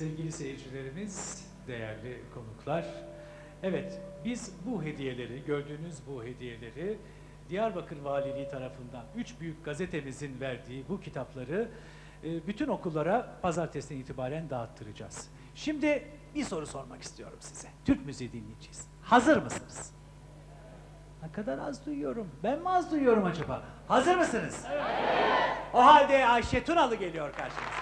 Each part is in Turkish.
Sevgili seyircilerimiz, değerli konuklar. Evet, biz bu hediyeleri, gördüğünüz bu hediyeleri Diyarbakır Valiliği tarafından üç büyük gazetemizin verdiği bu kitapları e, bütün okullara pazartesiden itibaren dağıttıracağız. Şimdi bir soru sormak istiyorum size. Türk müziği dinleyeceğiz. Hazır mısınız? Ne kadar az duyuyorum. Ben mi az duyuyorum acaba? Hazır mısınız? Evet. O halde Ayşe Tunalı geliyor karşınıza.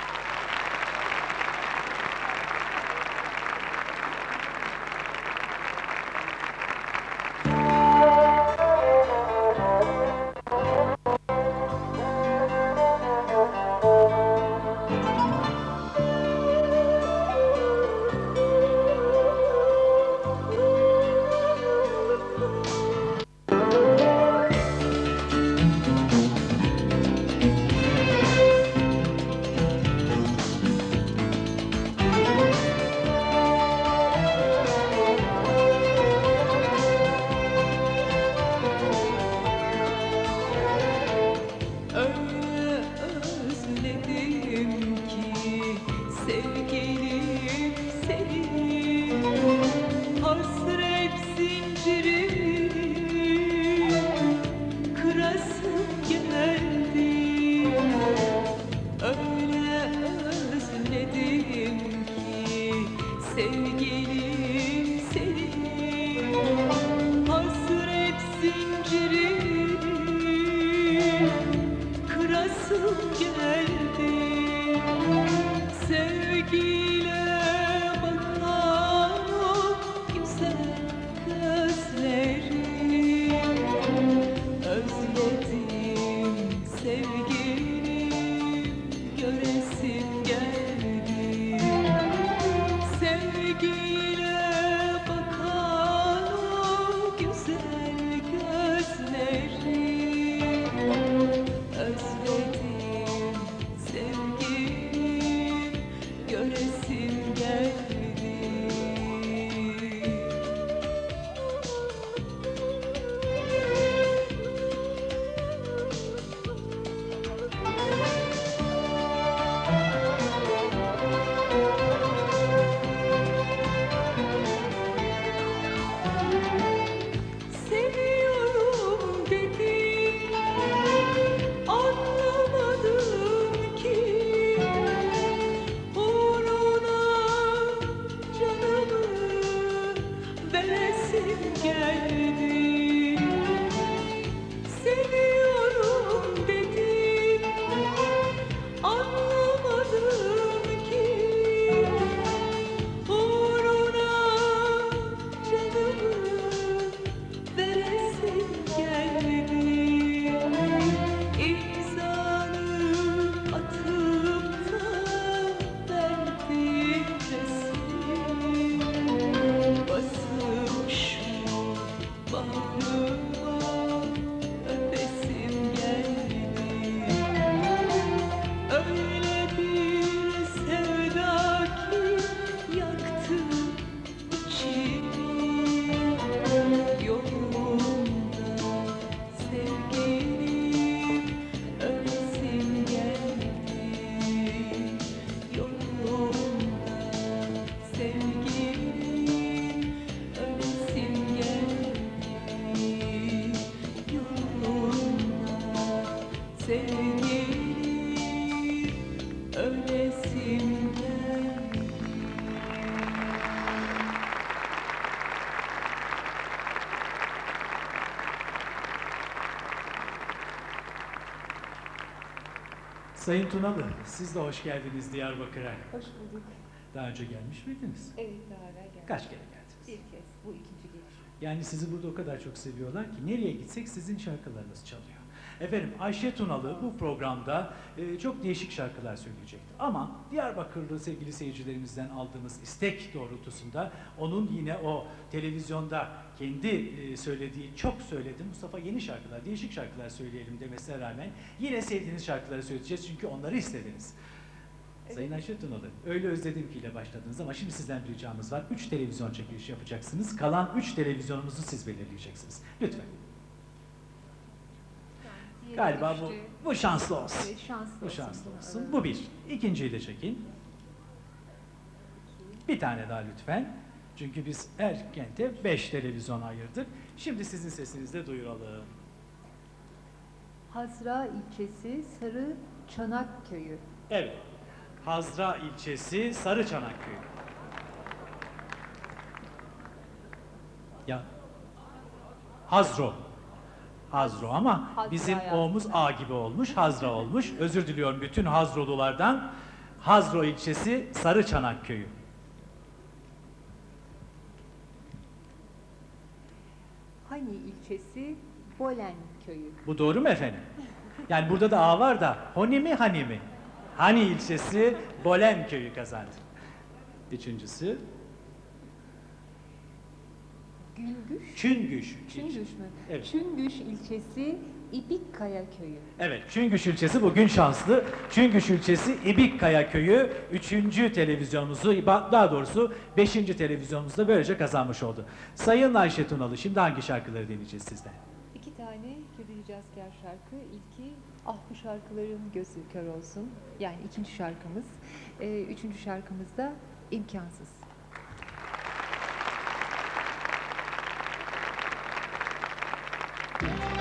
Sevgilim ölesim geldi Sayın Tunalı, siz de hoş geldiniz Diyarbakır'a. Hoş bulduk. Daha önce gelmiş miydiniz? Evet daha evvel geldim. Kaç kere geldiniz? Bir kez. Bu ikinci geliş. Yani sizi burada o kadar çok seviyorlar ki nereye gitsek sizin şarkılarınız çalıyor. Efendim Ayşe Tunalı bu programda e, çok değişik şarkılar söyleyecekti. Ama Diyarbakırlı sevgili seyircilerimizden aldığımız istek doğrultusunda onun yine o televizyonda kendi e, söylediği çok söyledi Mustafa yeni şarkılar, değişik şarkılar söyleyelim demesine rağmen yine sevdiğiniz şarkıları söyleyeceğiz çünkü onları istediniz. Sayın Ayşe Tunalı, öyle özledim ki ile başladınız ama şimdi sizden bir ricamız var. Üç televizyon çekilişi yapacaksınız. Kalan üç televizyonumuzu siz belirleyeceksiniz. Lütfen. Galiba bu, bu şanslı olsun. Evet şanslı Bu olsun. şanslı olsun. Evet. Bu bir. İkinciyi de çekin. Bir tane daha lütfen. Çünkü biz Erkent'e 5 televizyon ayırdık. Şimdi sizin sesinizle duyuralım. Hazra ilçesi Sarı Çanak köyü. Evet. Hazra ilçesi Sarıçanak köyü. Ya Hazro. Hazro ama Hazra bizim yazdım. O'muz A gibi olmuş. Hazra olmuş. Özür diliyorum bütün Hazrolulardan. Hazro ilçesi Sarıçanak köyü. Hani ilçesi Bolen köyü. Bu doğru mu efendim? Yani burada da A var da Honi mi Hani mi? Hani ilçesi Bolen köyü kazandı. Üçüncüsü Güngüş. Çüngüş. Çüngüş mü? Evet. Çüngüş ilçesi İbikkaya köyü. Evet, Çüngüş ilçesi bugün şanslı. Çüngüş ilçesi İbikkaya köyü 3. televizyonumuzu, daha doğrusu 5. televizyonumuzu da böylece kazanmış oldu. Sayın Ayşe Tunalı, şimdi hangi şarkıları dinleyeceğiz sizden? İki tane Kürdili Asker şarkı. İlki Ah bu şarkıların gözü kör olsun. Yani ikinci şarkımız. Ee, üçüncü şarkımız da imkansız. Öyle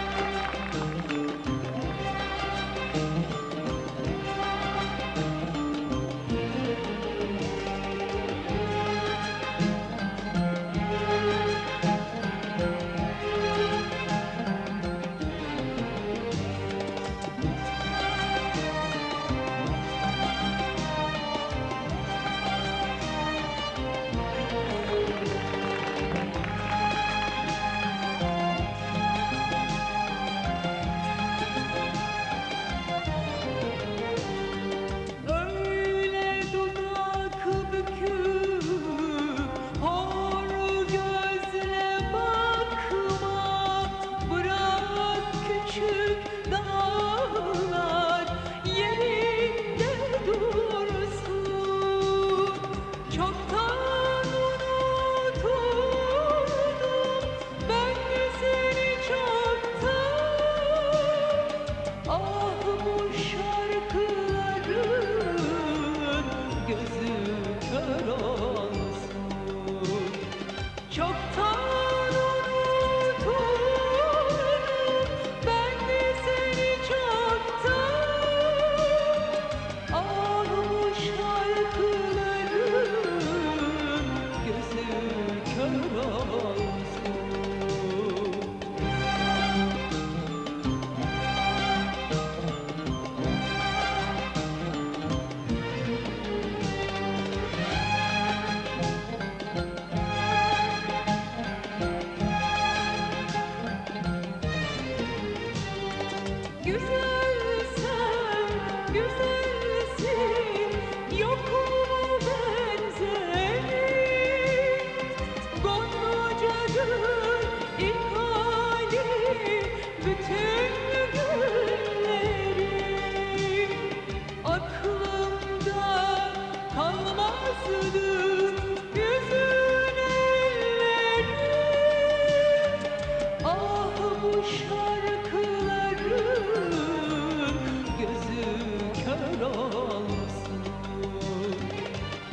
olsun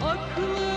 Aklımda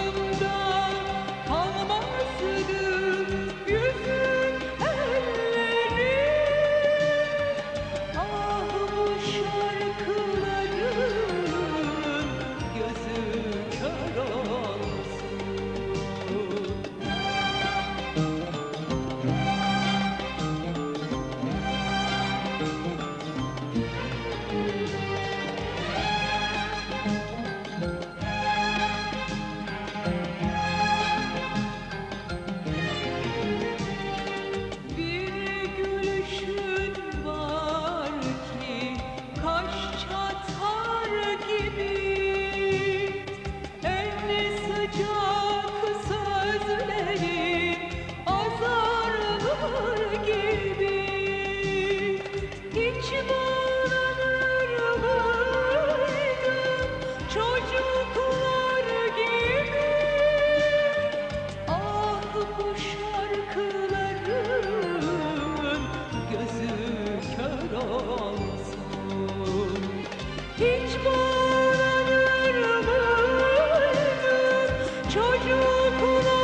çocuklar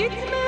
Gitme.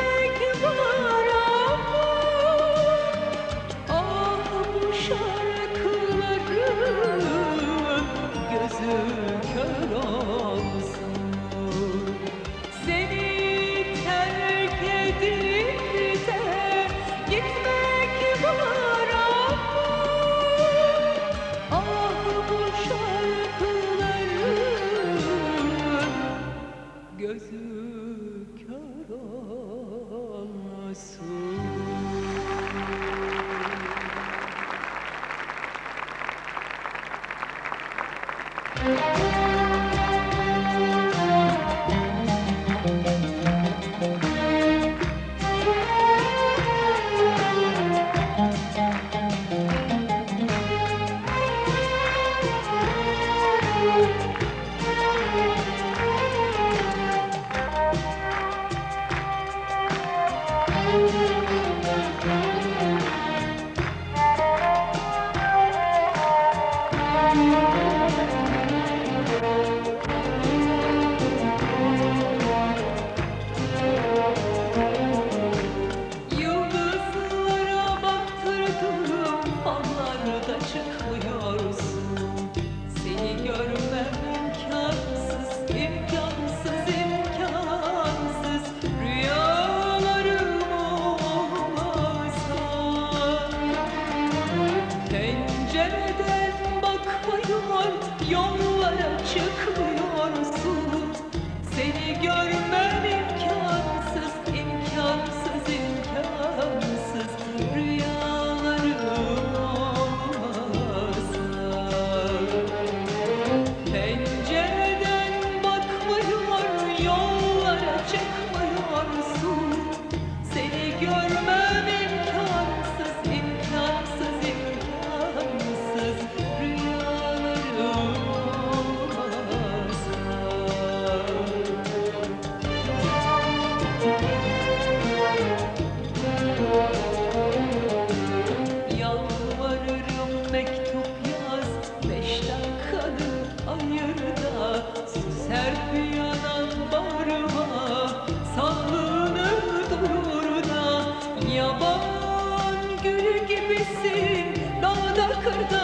Da